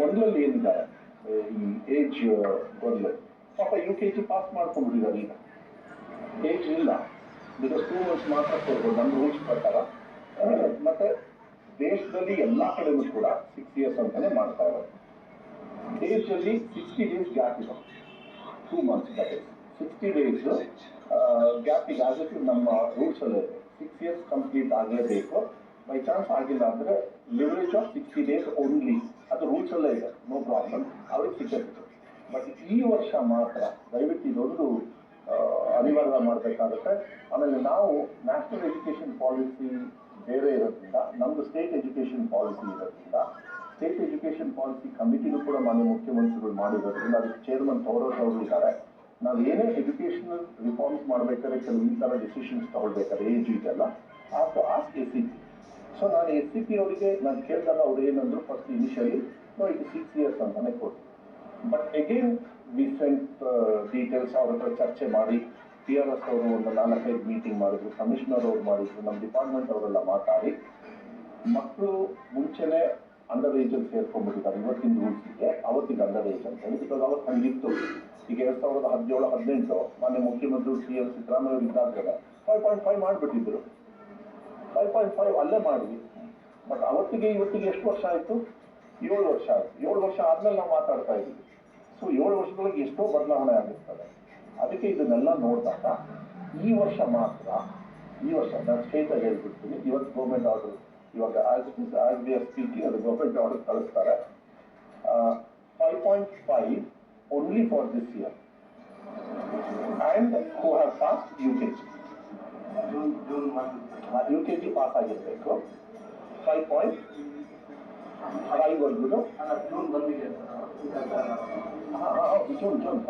ಗೊಂದಲಲ್ಲಿ ಏನಿದ್ದಾರೆ? ಈ ಏಜ್ ಗೊಂದಲ ಪಾಪ ಯು ಕೆ ಜಿ ಪಾಸ್ ಮಾಡ್ಕೊಂಡ್ಬಿಟ್ಟಿದ್ದಾರೆ ಈಗ. ಏಜ್ ಇಲ್ಲ. ಬಿಕಾಸ್ ಟೂ ಮಂತ್ಸ್ ಮಾತ್ರ ಕೊಡ್ಬೋದು, ನಮ್ಮ ರೂಲ್ಸ್ ಪ್ರಕಾರ. ಮತ್ತೆ ದೇಶದಲ್ಲಿ ಎಲ್ಲ ಕಡೆನೂ ಕೂಡ ಸಿಕ್ಸ್ ಇಯರ್ಸ್ ಅಂತಾನೆ ಮಾಡ್ತಾ ಇರೋದು ಅಲ್ಲಿ ಸಿಕ್ಸ್ಟಿ ಡೇಸ್ ಗ್ಯಾಪ್ ಇದೆ. Two months is sixty days gap ಈಗ ಆಗಕ್ಕೆ ನಮ್ಮ ರೂಲ್ಸ್ ಅಲ್ಲಿ ಇದೆ. ಸಿಕ್ಸ್ ಇಯರ್ಸ್ ಕಂಪ್ಲೀಟ್ ಆಗಲೇಬೇಕು. ಬೈ ಚಾನ್ಸ್ ಆಗಿಲ್ಲ ಅಂದ್ರೆ leverage of sixty days only ಅದು ರೂಲ್ಸ್ ಅಲ್ಲೇ ಇದೆ, ನೋ ಪ್ರಾಬ್ಲಮ್ ಅವ್ರಿಗೆ ಸಿಕ್ಕಬೇಕು ಬಟ್ ಈ ವರ್ಷ ಮಾತ್ರ, ದಯವಿಟ್ಟು ಇದೊಂದು ಅನಿವಾರ್ಯ ಮಾಡಬೇಕಾಗುತ್ತೆ. ಆಮೇಲೆ ನಾವು ನ್ಯಾಷನಲ್ ಎಜುಕೇಷನ್ ಪಾಲಿಸಿ ಬೇರೆ ಇರೋದ್ರಿಂದ, ನಮ್ದು ಸ್ಟೇಟ್ ಎಜುಕೇಷನ್ ಪಾಲಿಸಿ ಇರೋದ್ರಿಂದ ಸ್ಟೇಟ್ ಎಜುಕೇಷನ್ ಪಾಲಿಸಿ ಕಮಿಟಿನೂ ಕೂಡ ಮಾನ್ಯ ಮುಖ್ಯಮಂತ್ರಿಗಳು ಮಾಡಿರೋದ್ರಿಂದ, ಅದಕ್ಕೆ ಚೇರ್ಮನ್ ತೋರೋಸ್ ಅವರು ಇದ್ದಾರೆ. ನಾವು ಏನೇ ಎಜುಕೇಷನಲ್ ರಿಫಾರ್ಮ್ಸ್ ಮಾಡ್ಬೇಕಾದ್ರೆ ಕೆಲವು ಈ ಥರ ಡಿಸಿಷನ್ಸ್ ತಗೊಳ್ಬೇಕಾದ್ರೆ ಏಜ್ ಇದೆಲ್ಲ ಆ ಎಸ್ ಸಿ ಸೊ ನಾನು ಎಸ್ ಸಿ ಪಿ ಅವರಿಗೆ ನಾನು ಕೇಳಿದಾಗ ಅವ್ರು ಏನಂದ್ರು ಫಸ್ಟ್ ಇನಿಷಿಯಲಿ ನೋ ಇದು ಸಿಕ್ಸ್ ಇಯರ್ಸ್ ಅಂತಾನೆ ಕೊಟ್ಟು ಬಟ್ ಅಗೇನ್ ರೀಸೆಂಟ್ ಡೀಟೇಲ್ಸ್ ಅವ್ರ ಹತ್ರ ಚರ್ಚೆ ಮಾಡಿ ಟಿ ಆರ್ ಎಸ್ ಅವರು ಒಂದು ನಾಲ್ಕೈದು ಮೀಟಿಂಗ್ ಮಾಡಿದ್ರು ಕಮಿಷನರ್ ಅವ್ರು ಮಾಡಿದ್ರು ನಮ್ಮ ಡಿಪಾರ್ಟ್ಮೆಂಟ್ ಅವರೆಲ್ಲ ಮಾತಾಡಿ ಮಕ್ಕಳು ಮುಂಚೆನೆ ಅಂಡರ್ ಏಜ್ ಅಲ್ಲಿ ಸೇರ್ಕೊಂಡ್ಬಿಟ್ಟಿದ್ದಾರೆ. ಇವತ್ತಿನ ರೂಲ್ಸ್ ಇದೆ ಅವತ್ತಿಗೆ ಅಂಡರ್ ಏಜ್ ಅಂತ ಹೇಳಿ ಬಿಕಾಸ್ ಅವತ್ತು ಹಂಗಿತ್ತು. ಈಗ ಎರಡ್ ಸಾವಿರದ ಹದಿನೇಳು, ಹದಿನೆಂಟು, ಮಾನ್ಯ ಮುಖ್ಯಮಂತ್ರಿ ಸಿ ಎಂ ಸಿದ್ದರಾಮಯ್ಯ ಅವರು ಇದ್ದಾಗ ಫೈವ್ ಪಾಯಿಂಟ್ ಫೈವ್ ಮಾಡಿಬಿಟ್ಟಿದ್ರು. ಫೈವ್ ಪಾಯಿಂಟ್ ಫೈವ್ ಅಲ್ಲೇ ಮಾಡಿದ್ವಿ. ಬಟ್ ಅವತ್ತಿಗೆ ಇವತ್ತಿಗೆ ಎಷ್ಟು ವರ್ಷ ಆಯಿತು? ಏಳು ವರ್ಷ ಆಯಿತು. ಏಳು ವರ್ಷ ಆದ್ಮೇಲೆ ನಾವು ಮಾತಾಡ್ತಾ ಇದ್ವಿ. ಸೊ ಏಳು ವರ್ಷದೊಳಗೆ ಎಷ್ಟೋ ಬದಲಾವಣೆ ಆಗಿರ್ತದೆ. ಅದಕ್ಕೆ ಇದನ್ನೆಲ್ಲ ನೋಡಿದಾಗ ಈ ವರ್ಷ ಮಾತ್ರ, ಈ ವರ್ಷ ನಾನು ಸ್ಟೇಟ್ ಹೇಳ್ಬಿಡ್ತೀನಿ, ಇವತ್ತು ಗೌರ್ಮೆಂಟ್ ಆರ್ಡರ್ ಇವಾಗ as as we are speaking ಅದು ಗೌರ್ಮೆಂಟ್ ಆರ್ಡರ್ ಕಳಿಸ್ತಾರೆ. Five point five only for this year and who have pass U K G June June ಒಂದು ಯು ಕೆ ಜಿ ಪಾಸ್ ಆಗಿರಬೇಕು. ಫೈವ್ ಪಾಯಿಂಟ್ ಫೈವ್ ಜೂನ್ ಬಂದಿದೆ ಹಾಂ ಹಾಂ June June